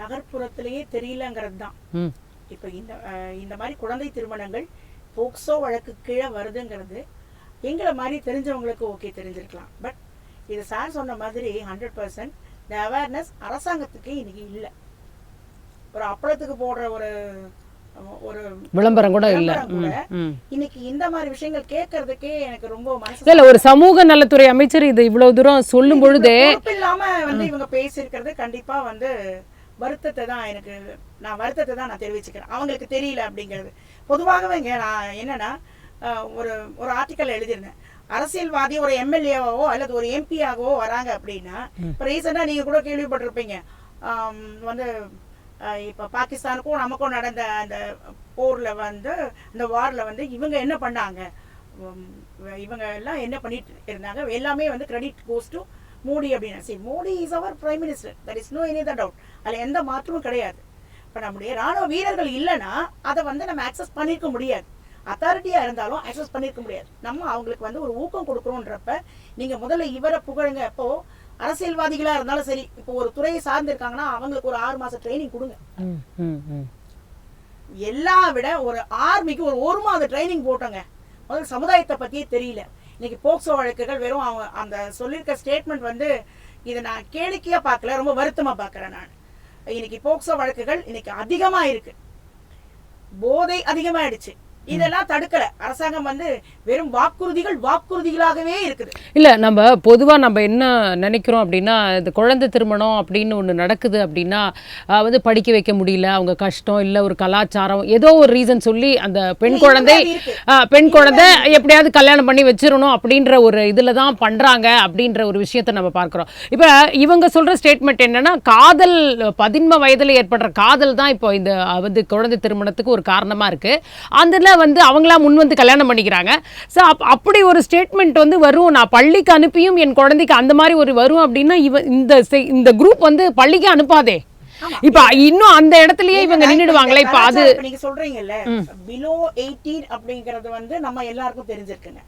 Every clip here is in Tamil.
நகர்ப்புறத்திலேயே தெரியலங்கிறது தான் இப்போ இந்த இந்த மாதிரி குழந்தை திருமணங்கள் போக்சோ வழக்கு கீழே வருதுங்கிறது எங்களை மாதிரி தெரிஞ்சவங்களுக்கு ஓகே தெரிஞ்சிருக்கலாம். பட் இது சார் சொன்ன மாதிரி ஹண்ட்ரட் பர்சன்ட் இந்த அவேர்னஸ் அரசாங்கத்துக்கு இன்னைக்கு இல்லை. ஒரு அப்பளத்துக்கு போடுற ஒரு ஒரு விளம்பரம் கூட இல்ல. இன்னைக்கு இந்த மாதிரி விஷயங்கள் கேட்கறதுக்கே எனக்கு ரொம்ப மனசு இல்ல ஒரு சமூக நலத்துறை அமைச்சர் இது இவ்வளவு தூரம் சொல்லும் பொழுதே இல்லாம வந்து இவங்க பேசியிருக்கிறது கண்டிப்பா வந்து வருத்தத்தை தான் எனக்கு நான் வருத்தத்தை தான் நான் தெரிவிச்சுக்கிறேன். அவங்களுக்கு தெரியல அப்படிங்கிறது. பொதுவாகவே இங்க நான் என்னன்னா ஒரு ஒரு ஆர்டிக்கல் எழுதியிருந்தேன். அரசியல்வாதி ஒரு எம்எல்ஏவோ அல்லது ஒரு எம்பியாகவோ வராங்க அப்படின்னா இப்போ ரீசெண்டாக நீங்க கூட கேள்விப்பட்டிருப்பீங்க. வந்து இப்ப பாகிஸ்தானுக்கும் நமக்கும் நடந்த அந்த போர்ல வந்து இந்த வார்ல வந்து இவங்க என்ன பண்ணாங்க? இவங்க எல்லாம் என்ன பண்ணிட்டு இருந்தாங்க? எல்லாமே வந்து கிரெடிட் கோஸ் டு மோடி அப்படின்னு. சரி Modi is our prime minister that is no any the doubt அதில் எந்த மாற்றமும் கிடையாது. இப்போ நம்முடைய ராணுவ வீரர்கள் இல்லைன்னா அதை வந்து நம்ம அக்சஸ் பண்ணியிருக்க முடியாது. அத்தாரிட்டியாக இருந்தாலும் அக்சஸ் பண்ணியிருக்க முடியாது. நம்ம அவங்களுக்கு வந்து ஒரு ஊக்கம் கொடுக்குறோன்றப்ப நீங்கள் முதல்ல இவரை புகழுங்க. இப்போ அரசியல்வாதிகளாக இருந்தாலும் சரி இப்போ ஒரு துறையை சார்ந்து இருக்காங்கன்னா அவங்களுக்கு ஒரு ஆறு மாதம் ட்ரைனிங் கொடுங்க. எல்லா விட ஒரு ஆர்மிக்கு ஒரு ஒரு மாத ட்ரைனிங் போட்டோங்க. முதல்ல சமுதாயத்தை பத்தியே தெரியல. இன்னைக்கு போக்சோ வழக்குகள் வெறும் அவங்க அந்த சொல்லியிருக்க ஸ்டேட்மெண்ட் வந்து இதை நான் கேளிக்கையா பார்க்கல ரொம்ப வருத்தமா பார்க்குறேன் நான். இன்னைக்கு போக்சோ வழக்குகள் இன்னைக்கு அதிகமாக இருக்கு போதை அதிகமாயிடுச்சு. இதெல்லாம் தடுக்கல. அரசாங்கம் வந்து வெறும் வாக்குறுதிகள் வாக்குறுதிகளாகவே இருக்குது. இல்ல நம்ம பொதுவா நம்ம என்ன நினைக்கிறோம் அப்படின்னா இந்த குழந்தை திருமணம் அப்படின்னு ஒண்ணு நடக்குது அப்படின்னா வந்து படிக்க வைக்க முடியல அவங்க கஷ்டம் இல்ல ஒரு கலாச்சாரம் ஏதோ ஒரு ரீசன் சொல்லி அந்த பெண் குழந்தை பெண் குழந்தை எப்படியாவது கல்யாணம் பண்ணி வச்சிரணும் அப்படின்ற ஒரு இதுல தான் பண்றாங்க அப்படின்ற ஒரு விஷயத்தை நம்ம பார்க்கிறோம். இப்ப இவங்க சொல்ற ஸ்டேட்மெண்ட் என்னன்னா காதல் பதின்ம வயதுல ஏற்படுற காதல் தான் இப்போ இந்த வந்து குழந்தை திருமணத்துக்கு ஒரு காரணமா இருக்கு. அதுல வந்து அவங்களா முன் வந்து கல்யாணம் பண்ணிக்கிறாங்க. ஸோ அப்படி ஒரு ஸ்டேட்மெண்ட் வந்து வரும். நான் பள்ளிக்கு அனுப்பியும் என் குழந்தைக்கு அந்த மாதிரி ஒரு வரும் அப்படின்னா இவ இந்த இந்த குரூப் வந்து பள்ளிக்கு அனுப்பாதே. இப்ப இன்னும் அந்த இடத்துலயே இவங்க நின்னுடுவாங்களே. இப்ப அது நீங்க சொல்றீங்கல்ல பிலோ எயிட்டீன் அப்படிங்கறது வந்து நம்ம எல்லாருக்கும் தெரிஞ்சிருக்குங்க.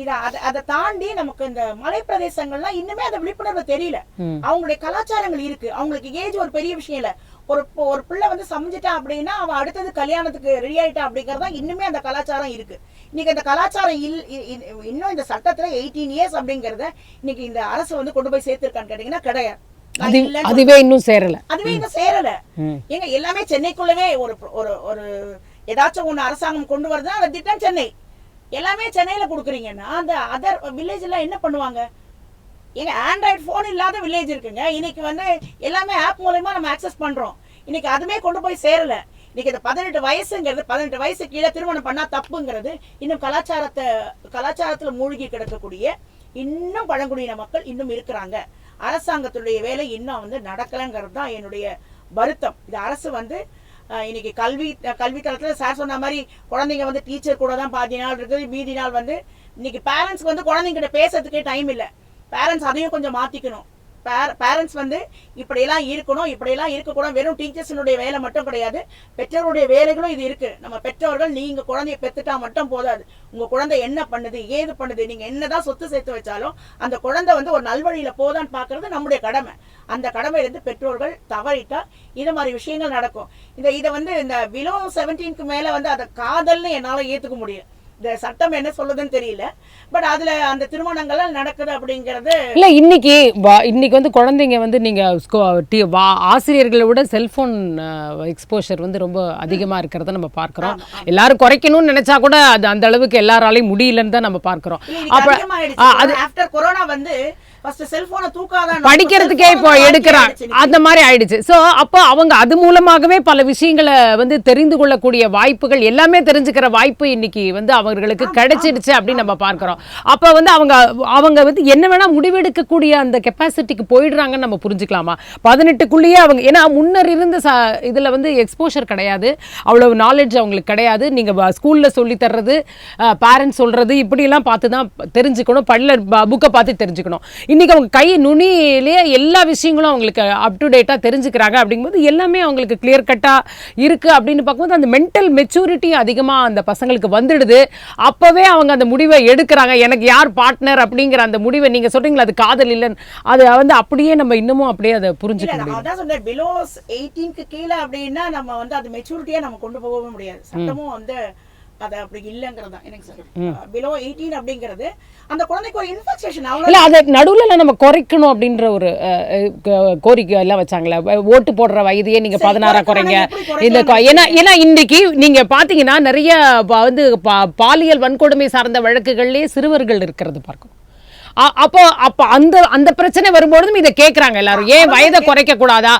இத அத அதை தாண்டி நமக்கு இந்த மலை பிரதேசங்கள்லாம் இன்னுமே அந்த விழிப்புணர்வு தெரியல. அவங்களுடைய கலாச்சாரங்கள் இருக்கு. அவங்களுக்கு ஏஜ் ஒரு பெரிய விஷயம் இல்ல. ஒரு ஒரு பிள்ளை வந்து சமைஞ்சிட்டா அப்படின்னா அவன் அடுத்தது கல்யாணத்துக்கு ரெடி ஆயிட்டா அப்படிங்கறதா இன்னுமே அந்த கலாச்சாரம் இருக்கு. இன்னைக்கு அந்த கலாச்சாரம் இல் இன்னும் இந்த சட்டத்துல எயிட்டீன் இயர்ஸ் அப்படிங்கறத இன்னைக்கு இந்த அரசு வந்து கொண்டு போய் சேர்த்திருக்கான்னு கேட்டீங்கன்னா கிடையாது. அதுவே இன்னும் சேரல. அதுவே இன்னும் சேரல. ம். ஏங்க எல்லாமே சென்னைக்குள்ளவே ஒரு ஒரு ஒரு ஏதாச்சும் ஒண்ணு அரசாங்கம் கொண்டு வருதுன்னா அந்த திட்டம் சென்னை. எல்லாமே சென்னையில கொடுக்குறீங்கன்னா அந்த அதர் வில்லேஜ் எல்லாம் என்ன பண்ணுவாங்க? ஏங்க ஆண்ட்ராய்டு ஃபோன் இல்லாத வில்லேஜ் இருக்குங்க. இன்னைக்கு வந்து எல்லாமே ஆப் மூலயமா நம்ம அக்சஸ் பண்றோம். இன்னைக்கு அதுமே கொண்டு போய் சேரல. இன்னைக்கு இந்த பதினெட்டு வயசுங்கிறது பதினெட்டு வயசு கீழே திருமணம் பண்ணா தப்புங்கிறது இன்னும் கலாச்சாரத்தை கலாச்சாரத்துல மூழ்கி கிடக்கக்கூடிய இன்னும் பழங்குடியின மக்கள் இன்னும் இருக்கிறாங்க. அரசாங்கத்துடைய வேலை இன்னும் வந்து நடக்கலைங்கிறது தான் என்னுடைய வருத்தம். இது அரசு வந்து இன்னைக்கு கல்வி கல்வி தளத்துல சார் சொன்ன மாதிரி குழந்தைங்க வந்து டீச்சர் கூட தான் பாதி நாள் இருக்குது மீதி நாள் வந்து இன்னைக்கு பேரண்ட்ஸ்க்கு வந்து குழந்தைங்கிட்ட பேசுறதுக்கே டைம் இல்லை. பேரண்ட்ஸ் அதையும் கொஞ்சம் மாத்திக்கணும். பேரண்ட்ஸ் வந்து இப்படியெல்லாம் இருக்கணும் இப்படியெல்லாம் இருக்கக்கூடாது. வெறும் டீச்சர்ஸினுடைய வேலை மட்டும் கிடையாது. பெற்றோருடைய வேலைகளும் இது இருக்கு. நம்ம பெற்றோர்கள் நீங்க குழந்தைய பெத்துட்டா மட்டும் போதாது. உங்க குழந்தை என்ன பண்ணுது ஏது பண்ணுது நீங்க என்னதான் சொத்து சேர்த்து வச்சாலும் அந்த குழந்தை வந்து ஒரு நல்வழியில போதான்னு பாக்குறது நம்முடைய கடமை. அந்த கடமையிலேருந்து பெற்றோர்கள் தவறிட்டால் இது மாதிரி விஷயங்கள் நடக்கும். இந்த இதை வந்து இந்த பிலோ செவன்டீனுக்கு மேல வந்து அதை காதல்னு என்னால ஏத்துக்க முடியும் இந்த சட்டம் என்ன சொல்லுதுன்னு தெரியல. பட் அதுல அந்த திருமணங்கள்லாம் நடக்குது அப்படிங்கறது இல்ல இன்னைக்கு இன்னைக்கு வந்து குழந்தைங்க வந்து நீங்க ஆசிரியர்களை விட செல்போன் எக்ஸ்போஷர் வந்து ரொம்ப அதிகமா இருக்கிறத நம்ம பார்க்கிறோம். எல்லாரும் குறைக்கணும்னு நினைச்சா கூட அது அந்த அளவுக்கு எல்லாராலையும் முடியலன்னு தான் நம்ம பார்க்கிறோம். அப்ப அதிகமாயிடுச்சு. ஆஃப்டர் கொரோனா வந்து படிக்கிறதுக்கே இப்போ எடுக்கிறாங்க அந்த மாதிரி ஆயிடுச்சு. சோ அப்போ அவங்க அது மூலமாகவே பல விஷயங்களை வந்து தெரிந்து கொள்ளக்கூடிய வாய்ப்புகள் எல்லாமே தெரிஞ்சுக்கிற வாய்ப்பு இன்னைக்கு வந்து அவர்களுக்கு கிடைச்சிடுச்சு அப்படின்னு நம்ம பார்க்கிறோம். அப்ப வந்து அவங்க அவங்க வந்து என்ன வேணா முடிவெடுக்கக்கூடிய அந்த கெப்பாசிட்டிக்கு போயிடுறாங்கன்னு நம்ம புரிஞ்சுக்கலாமா? பதினெட்டுக்குள்ளேயே அவங்க ஏன்னா முன்னர் இருந்த ச இதுல வந்து எக்ஸ்போஷர் கிடையாது. அவ்வளவு நாலேஜ் அவங்களுக்கு கிடையாது. நீங்க வ- ஸ்கூல்ல சொல்லி தர்றது பேரண்ட்ஸ் சொல்றது இப்படியெல்லாம் பார்த்து தான் தெரிஞ்சுக்கணும் பள்ளியில் புக்கை பார்த்து தெரிஞ்சுக்கணும். இன்னைக்கு அவங்க கை நுனியிலேயே எல்லா விஷயங்களும் அவங்களுக்கு அப் டு டேட்டாக தெரிஞ்சுக்கிறாங்க. அப்படிங்கும்போது எல்லாமே அவங்களுக்கு கிளியர் கட்டாக இருக்குது அப்படின்னு பார்க்கும்போது அந்த மென்டல் மெச்சூரிட்டி அதிகமாக அந்த பசங்களுக்கு வந்துடுது. அப்போவே அவங்க அந்த முடிவை எடுக்கிறாங்க. எனக்கு யார் பார்ட்னர் அப்படிங்கிற அந்த முடிவை நீங்கள் சொல்கிறீங்களா அது காதல் இல்லைன்னு. அது வந்து அப்படியே நம்ம இன்னமும் அப்படியே அதை புரிஞ்சுக்க முடியும் சொன்னேன். பிலோ எயிட்டீன்க்கு கீழே அப்படின்னா நம்ம வந்து அது மெச்சூரிட்டியா நம்ம கொண்டு போகவே முடியாது. சட்டமும் வந்து அது அப்படி இல்லைங்கிறது தான். எனக்கு சார் பிலோ எயிட்டீன் அப்படிங்கிறது அந்த குழந்தைக்கு ஒரு இன்ஃபெக்ஷன் இல்ல அதை நடுவுல நம்ம குறைக்கணும் அப்படின்ற ஒரு கோரிக்கை எல்லாம் வச்சாங்களே ஓட்டு போடுற வயதையே நீங்க சரி, பதினாறா குறைக்கணும், குறைங்க. இந்த ஏன்னா ஏன்னா இன்னைக்கு நீங்க பாத்தீங்கன்னா நிறைய வந்து பாலியல் வன்கொடுமை சார்ந்த வழக்குகள்லயே சிறுவர்கள் இருக்கிறது பார்க்கும் அப்போ அப்ப அந்த அந்த பிரச்சனை வரும்பொழுதும் இதை கேக்குறாங்க எல்லாரும். ஏன் வயதை குறைக்க கூடாதா?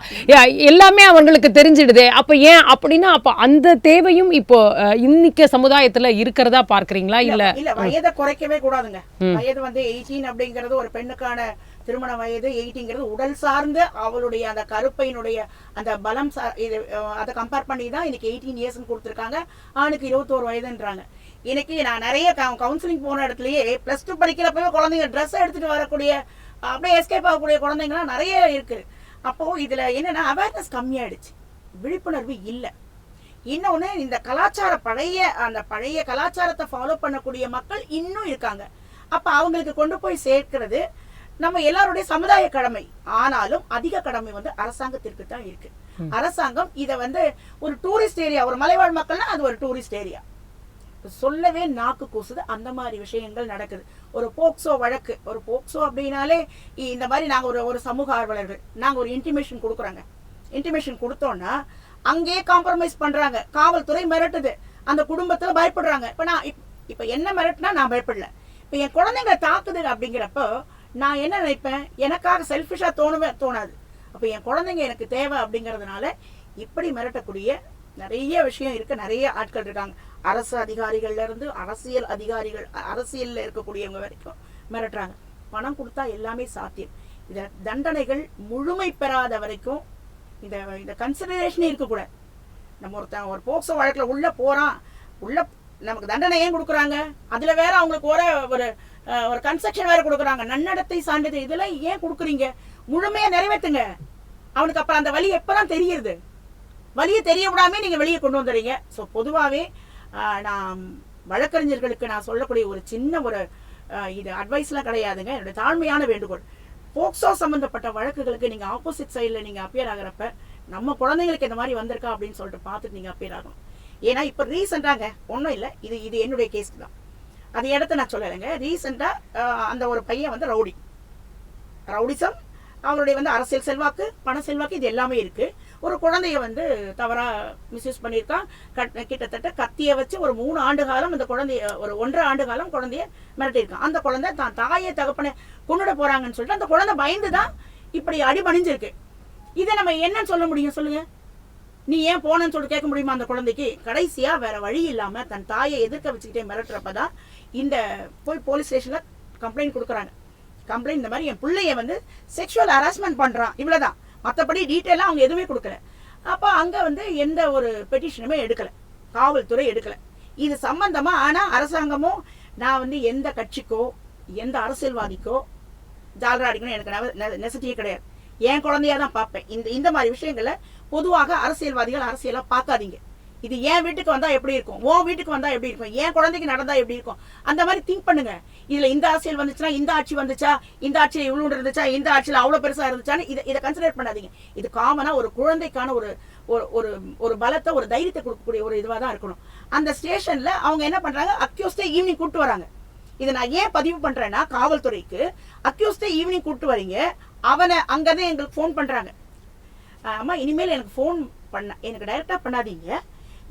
எல்லாமே அவங்களுக்கு தெரிஞ்சிடுதே. அப்ப ஏன் அப்படின்னா அப்ப அந்த தேவையும் இப்போ இன்னைக்கு சமுதாயத்துல இருக்கிறதா பார்க்கறீங்களா? இல்ல இல்ல வயதை குறைக்கவே கூடாதுங்க. வயது வந்து எயிட்டீன் அப்படிங்கிறது ஒரு பெண்ணுக்கான திருமண வயது எயிட்டிங்கிறது உடல் சார்ந்த அவளுடைய அந்த கருப்பையினுடைய அந்த பலம் சார் இது அதை கம்பேர் பண்ணி தான் இன்னைக்கு எயிட்டீன் இயர்ஸ்னு கொடுத்துருக்காங்க. ஆணுக்கு இருபத்தோரு வயதுன்றாங்க. இன்னைக்கு நான் நிறைய கவுன்சிலிங் போன இடத்துலயே பிளஸ் டூ படிக்கிறப்பவே குழந்தைங்க ட்ரெஸ் எடுத்துட்டு வரக்கூடிய அப்படியே எஸ்கேப் ஆகக்கூடிய குழந்தைங்கலாம் நிறைய இருக்கு. அப்போ இதுல என்னன்னா அவேர்னஸ் கம்மியாயிடுச்சு. விழிப்புணர்வு இல்லை. இன்னொன்னு இந்த கலாச்சார பழைய அந்த பழைய கலாச்சாரத்தை ஃபாலோ பண்ணக்கூடிய மக்கள் இன்னும் இருக்காங்க. அப்ப அவங்களுக்கு கொண்டு போய் சேர்க்கிறது நம்ம எல்லாருடைய சமுதாய கடமை. ஆனாலும் அதிக கடமை வந்து அரசாங்கத்திற்கு தான் இருக்கு அரசாங்கம் இத வந்து ஒரு டூரிஸ்ட் ஏரியா ஒரு மலைவாழ் மக்கள்னா அது ஒரு டூரிஸ்ட் ஏரியா சொல்லவே நாக்கு கூசுது அந்த மாதிரி விஷயங்கள் நடக்குது. ஒரு போக்சோ வழக்கு ஒரு போக்சோ அப்படின்னாலே இந்த மாதிரி நாங்க ஒரு ஒரு சமூக ஆர்வலர்கள் நாங்கள் ஒரு இன்டிமேஷன் கொடுக்குறோங்க. இன்டிமேஷன் கொடுத்தோம்னா அங்கேயே காம்ப்ரமைஸ் பண்றாங்க. காவல்துறை மிரட்டுது. அந்த குடும்பத்தில் பயப்படுறாங்க. இப்போ நான் இப்போ என்ன மிரட்டுனா நான் பயப்படல. இப்போ என் குழந்தைங்களை தாக்குது அப்படிங்கிறப்போ நான் என்ன நினைப்பேன்? எனக்காக செல்ஃபிஷாக தோணவே தோணாது. அப்போ என் குழந்தைங்க எனக்கு தேவை அப்படிங்கறதுனால இப்படி மிரட்டக்கூடிய நிறைய விஷயம் இருக்குது நிறைய ஆட்கள் இருக்காங்க. அரசு அதிகாரிகள்ல இருந்து அரசியல் அதிகாரிகள் அரசியல்ல இருக்கக்கூடியவங்க வரைக்கும் மிரட்டுறாங்க. பணம் கொடுத்தா எல்லாமே சாத்தியம். இத தண்டனைகள் முழுமை பெறாத வரைக்கும் இந்த இந்த கன்சிடரேஷனே இருக்கக்கூடாது. நம்ம ஒருத்தன் ஒரு போக்சோ வழக்குல உள்ள போறான் உள்ள நமக்கு தண்டனை ஏன் கொடுக்குறாங்க? அதுல வேற அவங்களுக்கு ஒரு ஒரு ஒரு கன்ஸ்ட்ரக்ஷன் வேற கொடுக்குறாங்க. நன்னடத்தை சான்றிதழ் இதெல்லாம் ஏன் கொடுக்குறீங்க? முழுமையா நிறைவேத்துங்க. அவனுக்கு அப்புறம் அந்த வழி எப்பதான் தெரியுது? வழியை தெரிய விடாமே நீங்க வெளியே கொண்டு வந்துடுறீங்க. ஸோ பொதுவாகவே நான் வழக்கறிஞர்களுக்கு நான் சொல்லக்கூடிய ஒரு சின்ன ஒரு இது அட்வைஸ்லாம் கிடையாதுங்க. என்னோட தாழ்மையான வேண்டுகோள். போக்சோ சம்மந்தப்பட்ட வழக்குகளுக்கு நீங்கள் ஆப்போசிட் சைடில் நீங்கள் அப்பியர் ஆகிறப்ப நம்ம குழந்தைங்களுக்கு இந்த மாதிரி வந்திருக்கா அப்படின்னு சொல்லிட்டு பார்த்துட்டு நீங்கள் அப்பியர் ஆகணும். ஏன்னா இப்போ ரீசெண்டாங்க ஒன்றும் இல்லை. இது இது என்னுடைய கேஸ் தான். அது இடத்த நான் சொல்லலைங்க. ரீசெண்டாக அந்த ஒரு பையன் வந்து ரவுடி. ரவுடிசம் அவருடைய வந்து அரசியல் செல்வாக்கு பண செல்வாக்கு இது எல்லாமே இருக்குது ஒரு குழந்தைய வந்து தவறாக மிஸ்யூஸ் பண்ணியிருக்கான். கட்- கிட்டத்தட்ட கத்தியை வச்சு ஒரு மூணு ஆண்டு காலம் அந்த குழந்தைய ஒரு ஒன்றரை ஆண்டு காலம் குழந்தைய மிரட்டியிருக்கான். அந்த குழந்தை தான் தாயை தகப்பனை கொண்டுட போகிறாங்கன்னு சொல்லிட்டு அந்த குழந்தை பயந்து தான் இப்படி அடிபணிஞ்சிருக்கு. இதை நம்ம என்னன்னு சொல்ல முடியும் சொல்லுங்க? நீ ஏன் போனேன்னு சொல்லிட்டு கேட்க முடியுமா அந்த குழந்தைக்கு? கடைசியா வேற வழி இல்லாம தன் தாயை எதிர்க்க வச்சுக்கிட்டே மிரட்டுறப்பதான் இந்த போய் போலீஸ் ஸ்டேஷன்ல கம்ப்ளைண்ட் கொடுக்குறாங்க. கம்ப்ளைண்ட் இந்த மாதிரி என் பிள்ளைய வந்து செக்ஷுவல் ஹராஸ்மெண்ட் பண்றான். இவ்வளவுதான். மற்றபடி டீட்டெயிலாக அவங்க எதுவுமே கொடுக்கல. அப்போ அங்கே வந்து எந்த ஒரு பெட்டிஷனுமே எடுக்கலை. காவல்துறை எடுக்கலை. இது சம்பந்தமாக ஆனால் அரசாங்கமும் நான் வந்து எந்த கட்சிக்கோ எந்த அரசியல்வாதிக்கோ ஜாலரா அடிக்கணும் எனக்கு நெசட்டியே கிடையாது. என் குழந்தையா தான் பார்ப்பேன். இந்த இந்த மாதிரி விஷயங்களை பொதுவாக அரசியல்வாதிகள் அரசியலாக பார்க்காதீங்க. இது என் வீட்டுக்கு வந்தா எப்படி இருக்கும்? உன் வீட்டுக்கு வந்தா எப்படி இருக்கும்? என் குழந்தைக்கு நடந்தா எப்படி இருக்கும்? அந்த மாதிரி திங்க் பண்ணுங்க. இதுல இந்த அரசியல் வந்துச்சுன்னா இந்த ஆட்சி வந்துச்சா? இந்த ஆட்சியில இவ்வளவு இருந்துச்சா? இந்த ஆட்சியில அவ்வளவு பெருசா இருந்துச்சான்னு இதை இதை கன்சிடர் பண்ணாதீங்க. இது காமனா ஒரு குழந்தைக்கான ஒரு ஒரு ஒரு ஒரு பலத்தை ஒரு தைரியத்தை கொடுக்கக்கூடிய ஒரு இதுவாக தான் இருக்கணும். அந்த ஸ்டேஷன்ல அவங்க என்ன பண்றாங்க? அக்யூஸ்டே ஈவினிங் கூட்டு வராங்க. இதை நான் ஏன் பதிவு பண்றேன்னா காவல்துறைக்கு அக்யூஸ்டே ஈவினிங் கூட்டு வரீங்க. அவனை அங்கதான் எங்களுக்கு ஃபோன் பண்றாங்க. ஆமா இனிமேல் எனக்கு ஃபோன் பண்ண எனக்கு டைரக்டா பண்ணாதீங்க.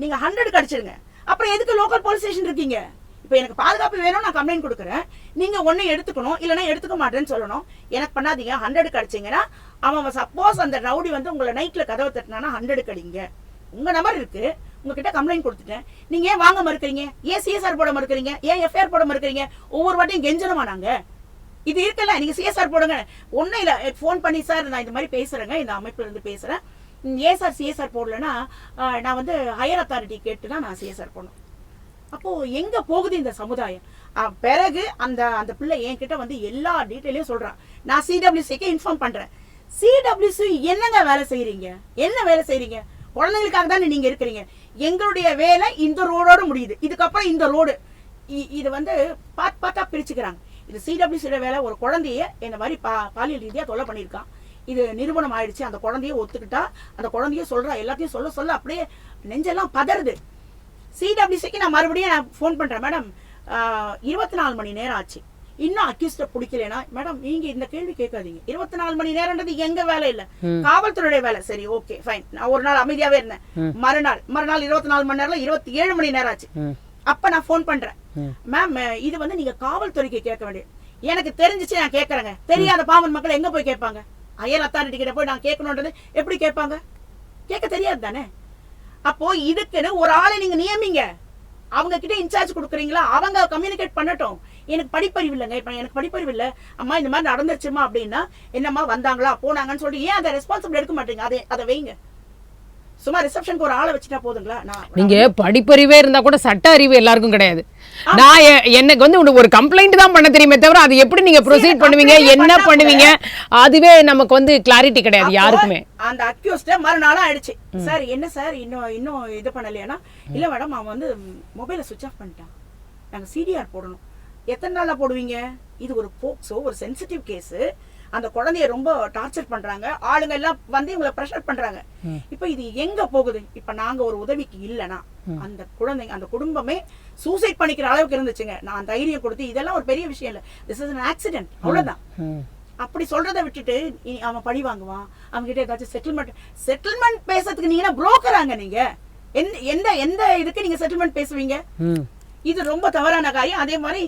நீங்க ஹண்ட்ரட் அடிச்சிடுங்க அப்புறம் எதுக்கு லோக்கல் போலீஸ் ஸ்டேஷன் இருக்கீங்க? இப்போ எனக்கு பாதுகாப்பு வேணும் நான் கம்ப்ளைண்ட் கொடுக்குறேன். நீங்க ஒன்னு எடுத்துக்கணும் இல்லைன்னா எடுத்துக்க மாட்டேன்னு சொல்லணும். எனக்கு பண்ணாதீங்க ஹண்ட்ரட் அடிச்சீங்கன்னா அவன் சப்போஸ் அந்த ரவுடி வந்து உங்களை நைட்ல கதவை தட்டினானா ஹண்ட்ரட் அடிங்க உங்க நம்பர் இருக்கு. உங்ககிட்ட கம்ப்ளைண்ட் கொடுத்துட்டேன். நீங்க ஏன் வாங்க மறுக்கிறீங்க? ஏன் சிஎஸ்ஆர் போட மறுக்கிறீங்க? ஏன் எஃப்ஐஆர் போட மறுக்கிறீங்க? ஒவ்வொரு வாட்டியும் கெஞ்சனமா நாங்க? இது இருக்கல நீங்க சிஎஸ்ஆர் போடுங்க. ஒன்னும் இல்லை ஃபோன் பண்ணி சார் நான் இந்த மாதிரி பேசுறேங்க இந்த அமைப்புல இருந்து பேசுறேன். ஏன் சார் சிஎஸ்ஆர் போடலன்னா நான் வந்து ஹையர் அத்தாரிட்டி கேட்டு தான் நான் சிஎஸ்ஆர் போடணும். அப்போது எங்கே போகுது இந்த சமுதாயம்? பிறகு அந்த அந்த பிள்ளை என்கிட்ட வந்து எல்லா டீட்டெயிலையும் சொல்கிறான் நான் சிடபிள்யூசிக்கு இன்ஃபார்ம் பண்ணுறேன் சிடபிள்யூசி என்னங்க வேலை செய்கிறீங்க என்ன வேலை செய்கிறீங்க குழந்தைங்களுக்காக தானே நீங்கள் இருக்கிறீங்க. எங்களுடைய வேலை இந்த ரோடோட முடியுது. இதுக்கப்புறம் இந்த ரோடு. இது வந்து பார்த்து பார்த்தா பிரிச்சுக்கிறாங்க. இது சிடபிள்யூசியோட வேலை. ஒரு குழந்தைய இந்த மாதிரி பா பாலியல் ரீதியாக தொல்லை பண்ணியிருக்கான். இது நிரூபணம் ஆயிடுச்சு. அந்த குழந்தைய ஒத்துக்கிட்டா அந்த குழந்தைய சொல்றா எல்லாத்தையும் சொல்ல சொல்ல அப்படியே நெஞ்செல்லாம் பதறுது. சிடபிள்யூசிக்கு நான் மறுபடியும் நான் ஃபோன் பண்றேன். மேடம் இருபத்தி நாலு மணி நேரம் ஆச்சு. இன்னும் அக்யூஸ்ட பிடிக்கலனா? மேடம் நீங்க இந்த கேள்வி கேட்காதீங்க. இருபத்தி நாலு மணி நேரம்ன்றது எங்க வேலை இல்ல. காவல்துறையுடைய வேலை. சரி ஓகே ஃபைன் நான் ஒரு நாள் அமைதியாவே இருந்தேன். மறுநாள் மறுநாள் இருபத்தி நாலு மணி நேரம் இருபத்தி ஏழு மணி நேரம் ஆச்சு. அப்ப நான் ஃபோன் பண்றேன். மேம் இது வந்து நீங்க காவல்துறைக்கு கேட்க வேண்டியது எனக்கு தெரிஞ்சுச்சு நான் கேட்கறேங்க. தெரியாத பாவன் மக்கள் எங்க போய் கேட்பாங்க? ஹையர் அத்தாரிட்டி கிட்ட போய் நான் கேட்கணுன்றது எப்படி கேட்பாங்க? கேட்க தெரியாது தானே? அப்போ இதுக்குன்னு ஒரு ஆளை நீங்க நியமிங்க. அவங்க கிட்ட இன்சார்ஜ் கொடுக்குறீங்களா? அவங்க கம்யூனிகேட் பண்ணட்டும். எனக்கு படிப்பறிவு இல்லைங்க. இப்போ எனக்கு படிப்பறிவு இல்லை. அம்மா இந்த மாதிரி நடந்துருச்சுமா அப்படின்னா என்னம்மா வந்தாங்களா? போனாங்கன்னு சொல்லிட்டு ஏன் அதை ரெஸ்பான்சிபிள் எடுக்க மாட்டீங்க? அதை அதை வைங்க. சும்மா ரிசப்ஷனுக்கு ஒரு ஆளை வச்சுட்டா போதுங்களா? நீங்க படிப்பறிவே இருந்தா கூட சட்ட அறிவு எல்லாருக்கும் கிடையாது. நான் எனக்கு வந்து ஒரு- கம்ப்ளைண்ட் தான் பண்ண தெரியுமே தவிர அது எப்படி நீங்க ப்ரொசீட் பண்ணுவீங்க என்ன பண்ணா பண்ணுவீங்க? அதுவே நமக்கு வந்து கிளாரிட்டி கிடையாது யாருக்குமே. அந்த அக்யூஸ்ட மறுநாளும் ஆயிடுச்சு. சார் என்ன சார் இன்னும் இன்னும் இது பண்ணலையானா? இல்ல மேடம் அவன் வந்து மொபைலை சுவிச் ஆஃப் பண்ணிட்டான். நாங்க சிடிஆர் போடணும். எத்தனை நாள்ல போடுவீங்க? இது ஒரு போக்சோ ஒரு சென்சிட்டிவ் கேஸ் அந்த குழந்தைய ரொம்ப டார்ச்சர் பண்றாங்க. ஆளுங்க எல்லாம் வந்து இவங்களை ப்ரெஷர் பண்றாங்க. இப்போ இது எங்க போகுது? இப்ப நாங்க ஒரு உதவிக்கு இல்லனா அந்த குழந்தைங்க அந்த குடும்பமே சூசைட் பண்ணிக்கிற அளவுக்கு இருந்துச்சுங்க. நான் தைரியம் கொடுத்து இதெல்லாம் ஒரு பெரிய விஷயம் இல்ல. திஸ் இஸ் an ஆக்சிடென்ட் அவ்வளவுதான். அப்படி சொல்றதை விட்டுட்டு அவன் பழி வாங்குவான். அவங்க கிட்ட ஏதாச்சும் செட்டில்மெண்ட் செட்டில்மெண்ட் பேசுறதுக்கு நீங்க புரோக்கராங்க நீங்க? எந்த எந்த இதுக்கு நீங்க செட்டில்மெண்ட் பேசுவீங்க. இது ரொம்ப தவறான காரியம். அதே மாதிரி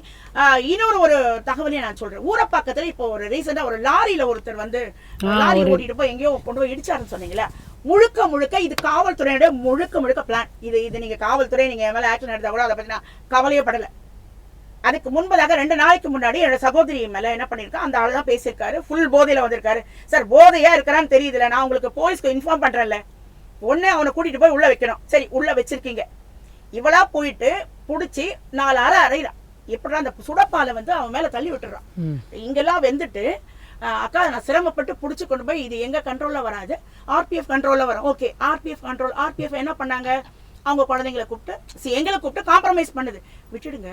இன்னொரு ஒரு தகவலையும் நான் சொல்றேன். ஊரப்பாக்கத்துல இப்போ ஒரு ரீசெண்டா ஒரு லாரியில ஒருத்தர் வந்து லாரி ஓட்டிட்டு போய் எங்கேயோ கொண்டு போய் இடிச்சாருன்னு சொன்னீங்களா முழுக்க முழுக்க இது காவல்துறையோட முழுக்க முழுக்க பிளான் இது இது நீங்க காவல்துறை நீங்க மேல ஆக்ஷன் எடுத்தா கூட அதை பத்தி நான் கவலையே படல அதுக்கு முன்பதாக ரெண்டு நாளைக்கு முன்னாடி என்னோட சகோதரி மேல என்ன பண்ணிருக்கா அந்த ஆள் தான் பேசியிருக்காரு. ஃபுல் போதையில வந்திருக்காரு. சார் போதையா இருக்கிறான்னு தெரியுதுல நான் உங்களுக்கு போலீஸ்க்கு இன்ஃபார்ம் பண்றேன்ல. ஒண்ணு அவனை கூட்டிட்டு போய் உள்ள வைக்கணும். சரி உள்ள வச்சிருக்கீங்க. இவளா போயிட்டு புடிச்சு நாலு அரை அரைகிறான் எப்படா அந்த சுடப்பாலை வந்து அவன் மேல தள்ளி விட்டுறான். இங்கெல்லாம் வெந்துட்டு அக்கா நான் சிரமப்பட்டு புடிச்சு கொண்டு போய் இது எங்க கண்ட்ரோல்ல வராது. ஆர்பிஎஃப் கண்ட்ரோல்ல வரும். ஓகே ஆர்பிஎஃப் கண்ட்ரோல் ஆர்பிஎஃப் என்ன பண்ணாங்க? அவங்க குழந்தைங்களை கூப்பிட்டு see, எங்களை கூப்பிட்டு காம்ப்ரமைஸ் பண்ணுது. விட்டுடுங்க.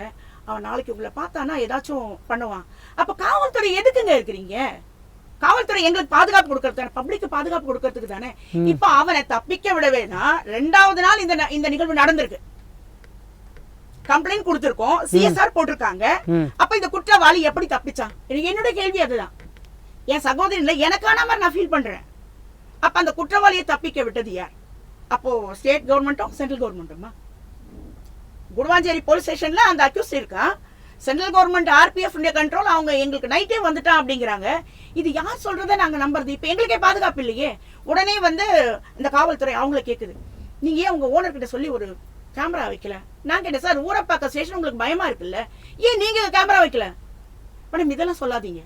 அவன் நாளைக்கு உங்களை பார்த்தானா ஏதாச்சும் பண்ணுவான். அப்ப காவல்துறை எதுக்குங்க இருக்கிறீங்க? காவல்துறை எங்களுக்கு பாதுகாப்பு கொடுக்கறது தானே? பப்ளிக்கு பாதுகாப்பு கொடுக்கறதுக்கு தானே? இப்ப அவனை தப்பிக்க விடவேனா ரெண்டாவது நாள் இந்த இந்த நிகழ்வு நடந்திருக்கு. கம்ப்ளைண்ட் கொடுத்திருக்கோம். சிஎஸ்ஆர் போட்டிருக்காங்க. அப்ப இந்த குற்றவாளி எப்படி தப்பிச்சான்? எனக்கு என்னோட கேள்வி அதுதான். என் சகோதரி இல்ல எனக்கான மாதிரி நான் ஃபீல் பண்றேன். அப்ப அந்த குற்றவாளியை தப்பிக்க விட்டது யார்? அப்போ ஸ்டேட் கவர்மெண்ட்டும் சென்ட்ரல் கவர்மெண்ட்டுமா குடுவாஞ்சேரி போலீஸ் ஸ்டேஷன்ல அந்த அக்யூஸ்ட் இருக்கான் சென்ட்ரல் கவர்மெண்ட் ஆர்பிஎஃப் கண்ட்ரோல் அவங்க எங்களுக்கு நைட்டே வந்துட்டான் அப்படிங்கிறாங்க. இது யார் சொல்றதை நாங்க நம்புறது? இப்ப எங்களுக்கே பாதுகாப்பு இல்லையே. உடனே வந்து இந்த காவல்துறை அவங்கள கேக்குது. நீங்க ஏன் உங்க ஓனர் கிட்ட சொல்லி ஒரு கேமரா வைக்கல? நான் கேட்டேன் சார் ஊரப்பாக்க ஸ்டேஷன் உங்களுக்கு பயமா இருக்குல்ல? ஏன் நீங்க கேமரா வைக்கல? மேடம் இதெல்லாம் சொல்லாதீங்க.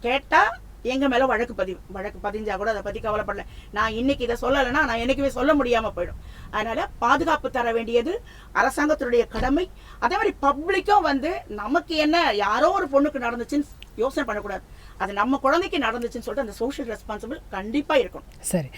கேட்டா எங்க மேல வழக்கு பதிவு வழக்கு பதிஞ்சா கூட அதை பத்தி கவலைப்படல. நான் இன்னைக்கு இதை சொல்லலைன்னா நான் என்னைக்குமே சொல்ல முடியாம போயிடும். அதனால பாதுகாப்பு தர வேண்டியது அரசாங்கத்தினுடைய கடமை. அதே மாதிரி பப்ளிக்கும் வந்து நமக்கு என்ன யாரோ ஒரு பொண்ணுக்கு நடந்துச்சுன்னு யோசனை பண்ணக்கூடாது. அது நம்ம குழந்தைக்கு நடந்துச்சுன்னு சொல்லிட்டு அந்த சோஷியல் ரெஸ்பான்சிபிள் கண்டிப்பா இருக்கணும். சரி.